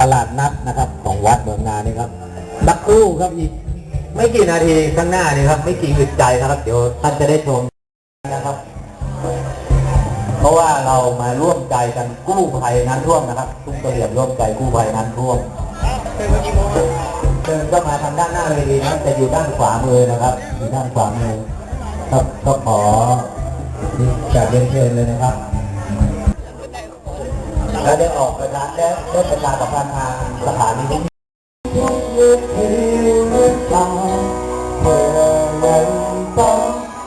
ตลาดนัดนะครับ ของวัดเมืองนานี่ครับสักครู่ครับอีก ไม่กี่นาทีข้างหน้านี่ครับ ไม่กี่อึดใจนะครับ เดี๋ยวท่านจะได้ชมนะครับ เพราะว่าเรามาร่วมใจกันกู้ภัยน้ำท่วมนะครับ ทุกกระเหลี่ยมร่วมใจกู้ภัยน้ำท่วมเดินก็มาทางด้านหน้าเลยดีนะแต่อยู่ด้านขวามือนะครับ อยู่ด้านขวามือครับก็ขอ จากเรียนเชิญเลยนะครับแล้วได้ออกประชาได้ได้ประกากับพันธ์ทางสถานีนี้เธอนั้นต้องเ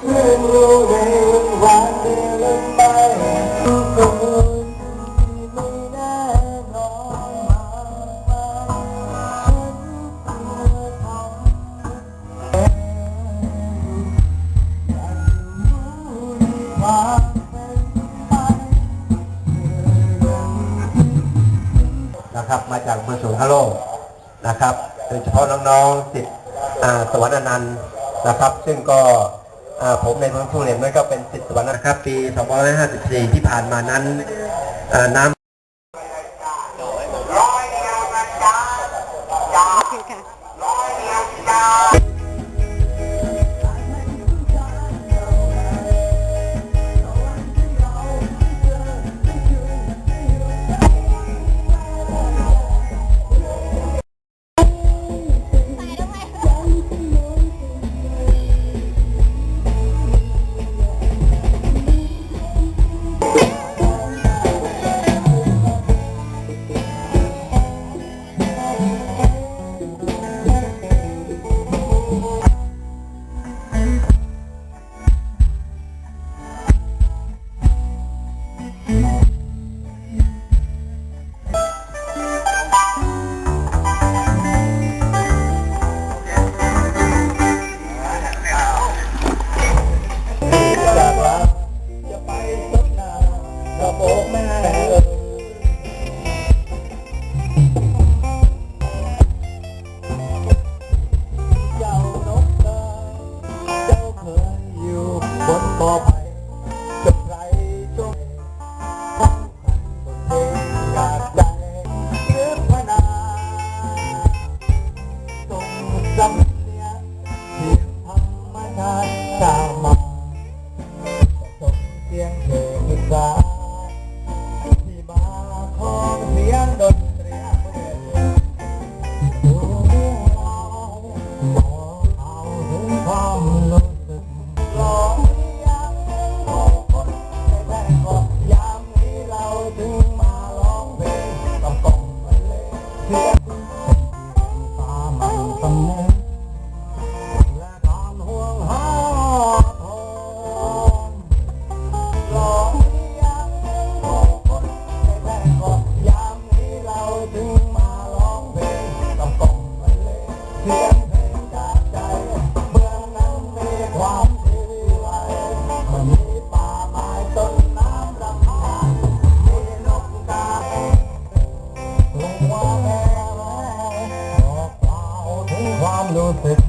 รียนรู้ นะครับ มาจากเมืองสุนทรโลกนะครับโดยเฉพาะน้องๆสิทธิ์อ่าสวรรค์อนันต์นะครับ ซึ่งก็อ่าผมในเมืองทุเรียนนั่นก็เป็นสิทธิ์สวรรค์นะครับ ปี 2554 ที่ผ่านมานั้นอ่าน้ำโอเคค่ะานเราโบกแม่ งค